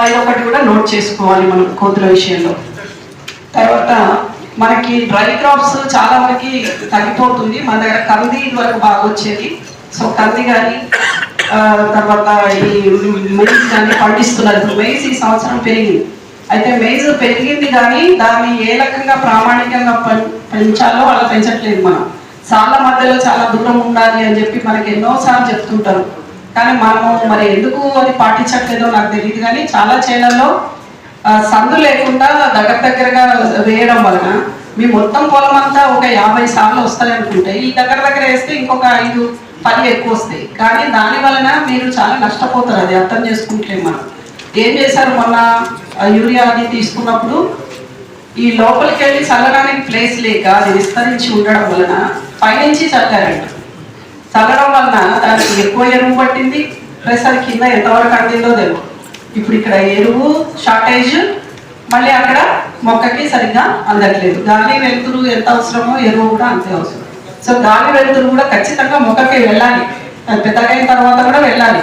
అది ఒకటి కూడా నోట్ చేసుకోవాలి మనం కోతుల విషయంలో. తర్వాత మనకి డ్రై క్రాప్స్ చాలా మనకి తగ్గిపోతుంది. మన దగ్గర కంది వరకు బాగా వచ్చేది. సో కంది కానీ తర్వాత ఈ మెయిజ్ కానీ పండిస్తున్నారు. ఇప్పుడు మెయిజ్ ఈ సంవత్సరం పెరిగింది. అయితే మెయిజ్ పెరిగింది కానీ దాన్ని ఏ రకంగా ప్రామాణికంగా పెంచాలో అలా పెంచట్లేదు మనం. చాలా మధ్యలో చాలా దూరం ఉండాలి అని చెప్పి మనకి ఎన్నోసార్లు చెప్తుంటారు. కానీ మనము మరి ఎందుకు అది పాటించట్లేదో నాకు తెలియదు కానీ చాలా చేలల్లో సందు లేకుండా దగ్గర దగ్గరగా వేయడం వలన మీ మొత్తం పొలం అంతా ఒక యాభై సార్లు వస్తాయి అనుకుంటే ఈ దగ్గర దగ్గర వేస్తే ఇంకొక ఐదు పది ఎక్కువ వస్తాయి. కానీ దాని వలన మీరు చాలా నష్టపోతారు అది అర్థం చేసుకుంటే మనం. ఏం చేశారు మొన్న యూరియా అది తీసుకున్నప్పుడు? ఈ లోపలికి వెళ్ళి చల్లడానికి ప్లేస్ లేక అది విస్తరించి ఉండడం వలన పైనుంచి చల్లారంట. చల్లడం వలన దానికి ఎక్కువ ఎరువు పట్టింది. ప్లస్ అది కింద ఎంతవరకు అడిగిందో తెలియదు ఇప్పుడు ఇక్కడ ఎరువు షార్టేజ్ మళ్ళీ అక్కడ మొక్కకి సరిగ్గా అందట్లేదు. గాలి వెలుతురు ఎంత అవసరమో ఎరువు కూడా అంతే అవసరం. సో గాలి వెలుతురు కూడా ఖచ్చితంగా మొక్కకి వెళ్ళాలి. అది పెద్దగా అయిన తర్వాత కూడా వెళ్ళాలి.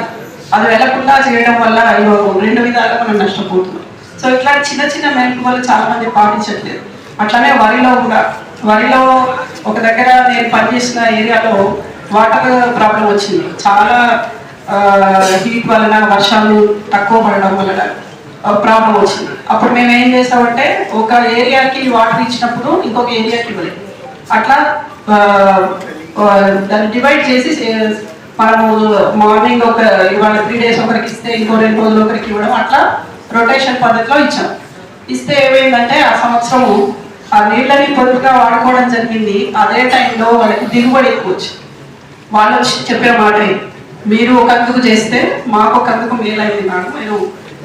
అది వెళ్ళకుండా చేయడం వల్ల అయ్యో రెండు విధాలుగా మనం నష్టపోతున్నాం. సో ఇట్లా చిన్న చిన్న మెలకువలు చాలా మంది పాటించట్లేదు. అట్లానే వరిలో కూడా వరిలో ఒక దగ్గర నేను పనిచేసిన ఏరియాలో వాటర్ ప్రాబ్లం వచ్చింది. చాలా హీట్ వలన వర్షాలు తక్కువ పడడం వలన ప్రాబ్లం వచ్చింది. అప్పుడు మేము ఏం చేసామంటే ఒక ఏరియాకి వాటర్ ఇచ్చినప్పుడు ఇంకొక ఏరియాకి ఇవ్వలేదు. అట్లా దాన్ని డివైడ్ చేసి మనము మార్నింగ్ ఒక ఇవాళ త్రీ డేస్ ఒకరికి ఇస్తే ఇంకో రెండు రోజులు ఒకరికి ఇవ్వడం అట్లా రొటేషన్ పద్ధతిలో ఇచ్చాం. ఇస్తే ఏమైందంటే ఆ సంవత్సరము ఆ నీళ్ళని పొదుపుగా వాడుకోవడం జరిగింది. అదే టైంలో వాళ్ళకి దిగుబడి ఎక్కువ వచ్చింది. వాళ్ళు వచ్చి మాట. మీరు ఒక అందుకు చేస్తే మాకు ఒక అందుకు మేలైంది నాకు మీరు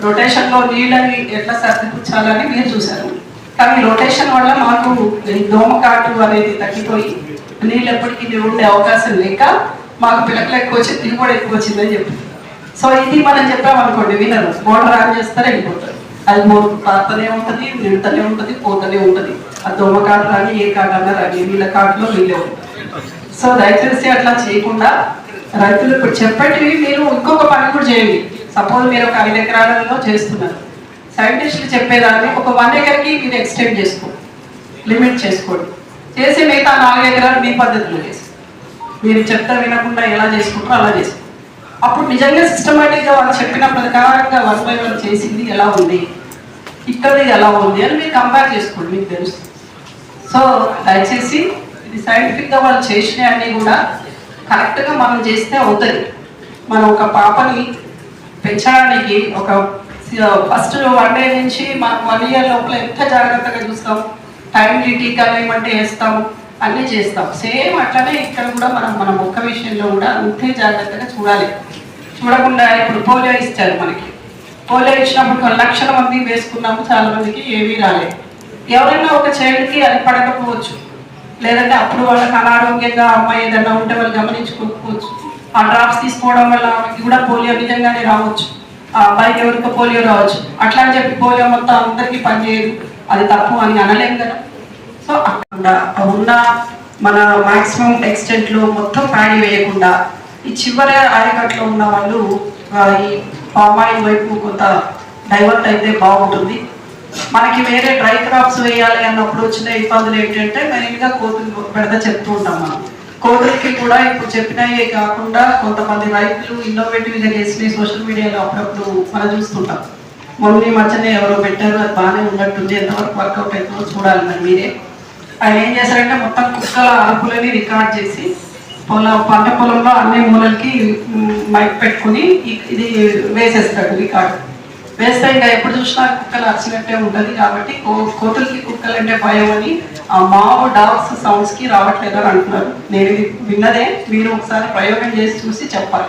రొటేషన్లో నీళ్ళని ఎట్లా సర్దిపుచ్చాలని మీరు చూశారు. కానీ రొటేషన్ వల్ల మాకు దోమకాటు అనేది తగ్గిపోయి నీళ్ళు ఎప్పటికీ నిల్వ ఉండే అవకాశం లేక మాకు పిల్లకలు ఎక్కువ వచ్చి తిరిగి కూడా ఎక్కువ వచ్చిందని చెప్పి సో ఇది మనం చెప్పామనుకోండి వినరు. మోటార్ ఆన్ చేస్తారు వెళ్ళిపోతారు. అది మోటార్ పారుతూనే ఉంటుంది నిండుతూనే ఉంటుంది పోతూనే ఉంటుంది. ఆ దోమ కాటు రాని ఏ కాటు అన్నా రాని వీళ్ళ కాటులో వీళ్ళే ఉంటుంది. సో దయచేసి అట్లా చేయకుండా రైతులు ఇప్పుడు చెప్పేటివి మీరు ఇంకొక పని కూడా చేయండి. సపోజ్ మీరు ఒక ఐదు ఎకరాలలో చేస్తున్నారు. సైంటిస్టులు చెప్పేదాన్ని ఒక వన్ ఎకర్కి మీరు ఎక్స్టెండ్ చేసుకోండి లిమిట్ చేసుకోండి. చేసి మిగతా నాలుగు ఎకరాలు మీ పద్ధతిలో చేసి మీరు చెప్తా వినకుండా ఎలా చేసుకుంటారో అలా చేసుకో. అప్పుడు నిజంగా సిస్టమేటిక్గా వాళ్ళు చెప్పిన ప్రకారంగా వన్ బై వన్ చేసింది ఎలా ఉంది? ఇక్కడ ఎలా ఉంది అని మీరు కంపేర్ చేసుకోండి మీకు తెలుస్తుంది. సో దయచేసి సైంటిఫిక్గా వాళ్ళు చేసినవన్నీ కూడా కరెక్ట్గా మనం చేస్తే అవుతుంది. మనం ఒక పాపని పెంచడానికి ఒక ఫస్ట్ వన్ డే నుంచి మనం వన్ ఇయర్ లోపల ఎంత జాగ్రత్తగా చూస్తాం? టైంలీ టీకాలు ఏమంటే వేస్తాం అన్నీ చేస్తాం. సేమ్ అట్లనే ఇక్కడ కూడా మనం మన మొక్క విషయంలో కూడా అంతే జాగ్రత్తగా చూడాలి. చూడకుండా ఇప్పుడు పోలియో ఇస్తారు మనకి. పోలియో ఇచ్చినప్పుడు లక్షల మంది వేసుకున్నాము చాలా మందికి ఏమీ రాలేదు. ఎవరైనా ఒక చైల్డ్కి అది పడకపోవచ్చు. లేదంటే అప్పుడు వాళ్ళకి అనారోగ్యంగా అమ్మాయి ఏదైనా ఉంటే వాళ్ళు గమనించుకోకపోవచ్చు. ఆ డ్రాప్స్ తీసుకోవడం వల్ల ఆమెకి కూడా పోలియో నిజంగానే రావచ్చు. ఆ అబ్బాయికి ఎవరికి పోలియో రావచ్చు. అట్లా అని చెప్పి పోలియో మొత్తం అందరికీ పనిచేయదు. అది తప్పు అని అనలేం కదా. సో అక్కడ ఉన్న మన మాక్సిమం ఎక్స్టెంట్లో మొత్తం ప్యాడీ వేయకుండా ఈ చివరి ఆయకట్లో ఉన్న వాళ్ళు ఈ పామాయిల్ వైపు కొంత డైవర్ట్ అయితే బాగుంటుంది. మనకి వేరే డ్రై క్రాప్స్ వేయాలి అన్నప్పుడు వచ్చిన ఇబ్బందులు ఏంటంటే మెయిన్గా కోతులు పెద్ద చెప్తూ ఉంటాం మనం. కోతులకి కూడా ఇప్పుడు చెప్పినవి కాకుండా కొంతమంది రైతులు ఇన్నోవేటివ్గా చేసిన సోషల్ మీడియాలో అప్పుడప్పుడు మనం చూస్తుంటాం. మొన్న మధ్యనే ఎవరో పెట్టారు అది బాగానే ఉన్నట్టుంది ఎంతవరకు వర్కౌట్ అవుతుందో చూడాలి మరి మీరే. ఆయన ఏం చేశారంటే మొత్తం కుక్కల అరుపులని రికార్డ్ చేసి పొలం పంట పొలంలో అన్ని మూలలకి మైక్ పెట్టుకుని ఇది వేసేస్తాడు రికార్డు. వేస్తాయి ఇంకా ఎప్పుడు చూసినా కుక్కలు అరిచినట్టే ఉంటుంది కాబట్టి కో- కోతులకి కుక్కలు అంటే భయం అని ఆ మావో డాగ్స్ సౌండ్స్కి రావట్లేదు అని అంటున్నారు. నేను విన్నదే మీరు ఒకసారి ప్రయోగం చేసి చూసి చెప్పాలి.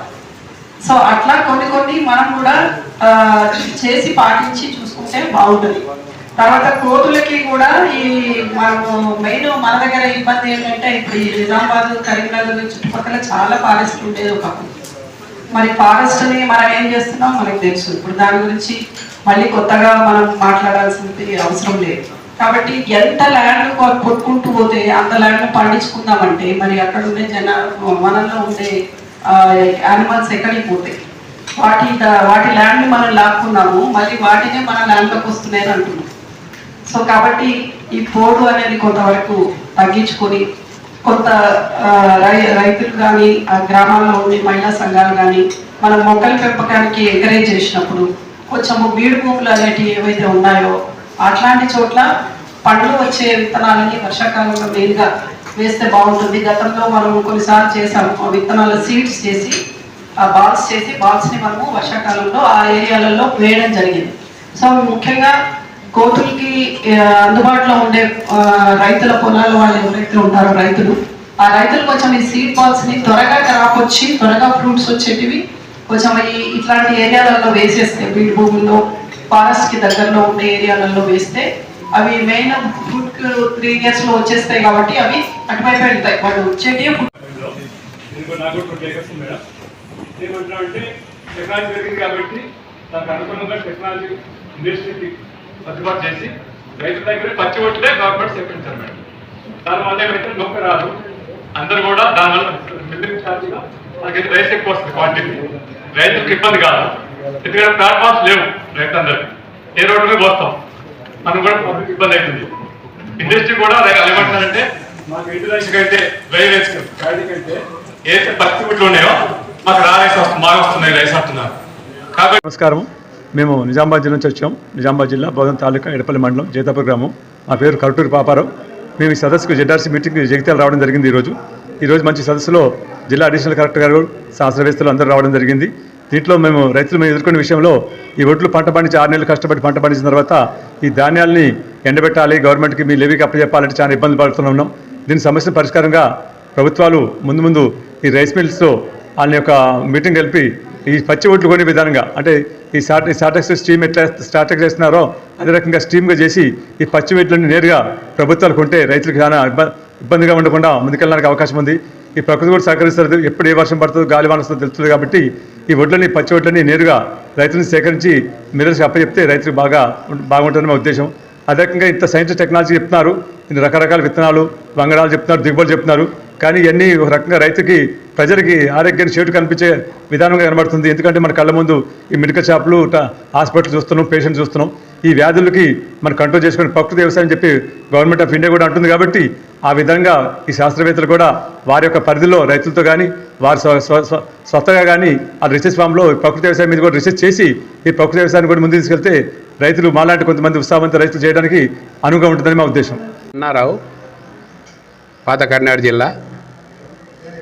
సో అట్లా కొన్ని కొన్ని మనం కూడా చేసి పాటించి చూసుకుంటే బాగుంటుంది. తర్వాత కోతులకి కూడా ఈ మనము మెయిన్ మన దగ్గర ఇబ్బంది ఏంటంటే ఇప్పుడు ఈ నిజామాబాద్ కరీంనగర్ చుట్టుపక్కల చాలా ఫారెస్ట్ ఉండేది ఒకప్పుడు. మరి ఫారెస్ట్ని మనం ఏం చేస్తున్నాం? మనకు తెలుసు. ఇప్పుడు దాని గురించి మళ్ళీ కొత్తగా మనం మాట్లాడాల్సింది అవసరం లేదు. కాబట్టి ఎంత ల్యాండ్ కొట్టుకుంటూ పోతే అంత ల్యాండ్ పండించుకుందామంటే మరి అక్కడ ఉండే జన వనంలో ఉండే యానిమల్స్ ఎక్కడికి పోతాయి? వాటి వాటి ల్యాండ్ని మనం లాక్కున్నాము మళ్ళీ వాటినే మన ల్యాండ్లోకి వస్తున్నాయని అంటున్నాం. సో కాబట్టి ఈ పోడు అనేది కొంతవరకు తగ్గించుకొని కొత్త రై రైతులు కానీ ఆ గ్రామాల్లో ఉండే మహిళా సంఘాలు కానీ మనం మొక్కల పెంపకానికి ఎంకరేజ్ చేసినప్పుడు కొంచెం బీడు భూములు అనేటివి ఏవైతే ఉన్నాయో అట్లాంటి చోట్ల పండ్లు వచ్చే విత్తనాలని వర్షాకాలంలో మెయిన్గా వేస్తే బాగుంటుంది. గతంలో మనం కొన్నిసార్లు చేసాము ఆ విత్తనాల సీడ్స్ చేసి ఆ బాల్స్ చేసి బాల్స్ని మనము వర్షాకాలంలో ఆ ఏరియాలలో వేయడం జరిగింది. సో ముఖ్యంగా కోతులకి అందుబాటులో ఉండే రైతుల పొలాల వాళ్ళు ఎవరైతే ఉంటారో రైతులు ఆ రైతులు కొంచెం ఈ సీడ్ బాల్స్ని త్వరగా రాకొచ్చి వచ్చి త్వరగా ఫ్రూట్స్ వచ్చేటివి కొంచెం ఈ ఇట్లాంటి ఏరియాలలో వేసేస్తే బీడ్ భూముల్లో ఫారెస్ట్కి దగ్గరలో ఉండే ఏరియాలలో వేస్తే అవి మెయిన్ ఫ్రూట్ త్రీ ఇయర్స్లో వచ్చేస్తాయి కాబట్టి అవి అటువైపు వెళ్తాయి. వాళ్ళు వచ్చేటి ఏమంటున్నా అంటే టెక్నాలజీ పెరిగింది కాబట్టి దానికి అనుగుణంగా టెక్నాలజీ ఇండస్ట్రీకి సర్దుబాటు చేసి రైతుల దగ్గర పచ్చి ఒట్లే గవర్నమెంట్ చేపించారు మేడం. దానివల్ల ఏమైతే నొప్పి రాదు అందరు కూడా దానివల్ల మిల్లింగ్ ఛార్జీగా మనకి రైస్ ఎక్కువ వస్తుంది క్వాంటిటీ రైతులకు ఇబ్బంది కాదు. ఎందుకంటే ప్లాట్ఫామ్స్ లేవు రైతులందరికీ. ఏ రోడ్డు మీద పోస్తాం. మనం కూడా పబ్లిక్ ఇబ్బంది అవుతుంది. ఇండస్ట్రీ కూడా రై- ఏమంటారంటే మాకు ఇంటి రైస్కి అయితే డ్రై రైస్ అయితే ఏదైతే పత్తి గుడ్లు ఉన్నాయో మాకు రా రైస్ వస్తుంది మాకు వస్తున్నాయి రైస్ అంటున్నారు. కాబట్టి నమస్కారం. మేము నిజామాబాద్ జిల్లా నుంచి వచ్చాం. నిజామాబాద్ జిల్లా బోధన తాలూకా ఎడపల్లి మండలం జేతాపూర్ గ్రామం. మా పేరు కరుటూరు పాపారావు. మేము ఈ సదస్సుకు జెడ్ఆర్సీ మీటింగ్ జగిత్యాలు రావడం జరిగింది ఈరోజు. ఈరోజు మంచి సదస్సులో జిల్లా అడిషనల్ కలెక్టర్ గారు శాస్త్రవేత్తలు అందరూ రావడం జరిగింది. దీంట్లో మేము రైతులు మేము ఎదుర్కొనే విషయంలో ఈ ఒడ్లు పంట పండించి ఆరు నెలలు కష్టపడి పంట పండించిన తర్వాత ఈ ధాన్యాల్ని ఎండబెట్టాలి గవర్నమెంట్కి మీ లెవీకి అప్పచెప్పాలంటే చాలా ఇబ్బంది పడుతూ ఉన్నాం. దీని సమస్య పరిష్కారంగా ప్రభుత్వాలు ముందు ముందు ఈ రైస్ మిల్స్తో వాళ్ళ యొక్క మీటింగ్ కలిపి ఈ పచ్చి ఓట్లు కొనే విధానంగా అంటే ఈ స్టార్ట్ ఈ స్టార్టక్స్ స్ట్రీమ్ ఎట్లా స్టార్టక్ చేస్తున్నారో అదే రకంగా స్ట్రీమ్గా చేసి ఈ పచ్చి వీటిని నేరుగా ప్రభుత్వాలు కొంటే రైతులకు చాలా ఇబ్బందిగా ఉండకుండా ముందుకెళ్ళడానికి అవకాశం ఉంది. ఈ ప్రకృతి కూడా సహకరిస్తారు ఎప్పుడు ఏ వర్షం పడుతుందో గాలి వానస్తుందో తెలుస్తుంది కాబట్టి ఈ వడ్లని పచ్చి వడ్లని నేరుగా రైతులను సేకరించి మిల్లర్స్కి అప్పచెప్తే రైతులకు బాగా బాగుంటుందని మా ఉద్దేశం. అదే రకంగా ఇంత సైన్స్ టెక్నాలజీ చెప్తున్నారు. రకరకాల విత్తనాలు వంగడాలు చెప్తున్నారు దిగుబడులు చెప్తున్నారు. కానీ ఇవన్నీ ఒక రకంగా రైతుకి ప్రజలకి ఆరోగ్యాన్ని చేటు కనిపించే విధానంగా కనబడుతుంది. ఎందుకంటే మన కళ్ళ ముందు ఈ మెడికల్ షాపులు హాస్పిటల్ చూస్తున్నాం పేషెంట్ చూస్తున్నాం. ఈ వ్యాధులకి మనం కంట్రోల్ చేసుకుని ప్రకృతి వ్యవసాయం చెప్పి గవర్నమెంట్ ఆఫ్ ఇండియా కూడా అంటుంది కాబట్టి ఆ విధంగా ఈ శాస్త్రవేత్తలు కూడా వారి యొక్క పరిధిలో రైతులతో కానీ వారి స్వ- స్వతగా కానీ ఆ రీసెర్చ్ ఫామ్లో ప్రకృతి వ్యవసాయం మీద కూడా రీసెర్చ్ చేసి ఈ ప్రకృతి వ్యవసాయాన్ని కూడా ముందు తీసుకెళ్తే రైతులు మాలాంటి కొంతమంది ఉత్సాహవంత రైతులు చేయడానికి అనువుగా ఉంటుందని మా ఉద్దేశం. అన్నారావు పాత కర్నాటక జిల్లా.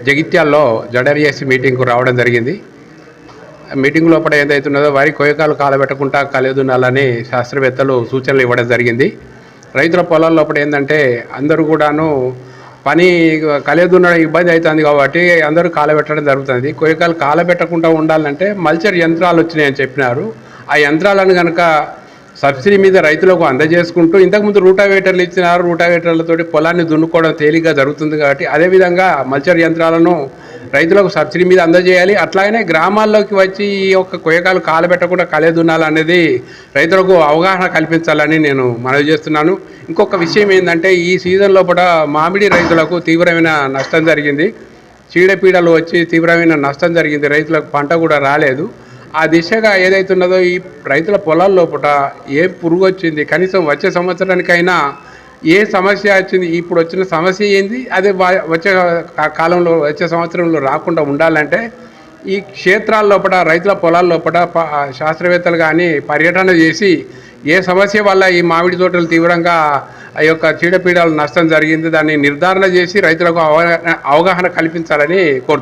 జగిత్యాల్లో జడర్ఏసీ మీటింగ్కు రావడం జరిగింది. మీటింగ్ లోపల ఏదైతున్నదో వారి కొయ్యకాలు కాలబెట్టకుండా కలదునాలని శాస్త్రవేత్తలు సూచనలు ఇవ్వడం జరిగింది. రైతుల పొలాల లోపల ఏంటంటే అందరూ కూడాను పని కలియదున్నడం ఇబ్బంది అవుతుంది కాబట్టి అందరూ కాలబెట్టడం జరుగుతుంది. కొయ్యకాలు కాలబెట్టకుండా ఉండాలంటే మల్చర్ యంత్రాలు వచ్చినాయని చెప్పినారు. ఆ యంత్రాలను కనుక సబ్సిడీ మీద రైతులకు అందజేసుకుంటూ ఇంతకుముందు రూటావేటర్లు ఇచ్చినారు రూటావేటర్లతో పొలాన్ని దున్నుకోవడం తేలిగ్గా జరుగుతుంది కాబట్టి అదేవిధంగా మల్చర్ యంత్రాలను రైతులకు సబ్సిడీ మీద అందజేయాలి. అట్లాగనే గ్రామాల్లోకి వచ్చి ఈ యొక్క కుయకాలు కాలబెట్టకుండా కలే దున్నాలనేది రైతులకు అవగాహన కల్పించాలని నేను మనవి చేస్తున్నాను. ఇంకొక విషయం ఏంటంటే ఈ సీజన్ లోపల మామిడి రైతులకు తీవ్రమైన నష్టం జరిగింది. చీడపీడలు వచ్చి తీవ్రమైన నష్టం జరిగింది. రైతులకు పంట కూడా రాలేదు. ఆ దిశగా ఏదైతున్నదో ఈ రైతుల పొలాల లోపల ఏ పురుగు వచ్చింది కనీసం వచ్చే సంవత్సరానికైనా ఏ సమస్య వచ్చింది ఇప్పుడు వచ్చిన సమస్య ఏంది అదే వచ్చే కాలంలో వచ్చే సంవత్సరంలో రాకుండా ఉండాలంటే ఈ క్షేత్రాల లోపల రైతుల పొలాల లోపల శాస్త్రవేత్తలు కానీ పర్యటన చేసి ఏ సమస్య వల్ల ఈ మామిడి తోటలు తీవ్రంగా ఆ యొక్క చీడపీడల నష్టం జరిగింది దాన్ని నిర్ధారణ చేసి రైతులకు అవగాహన అవగాహన కల్పించాలని కోరుతున్నాను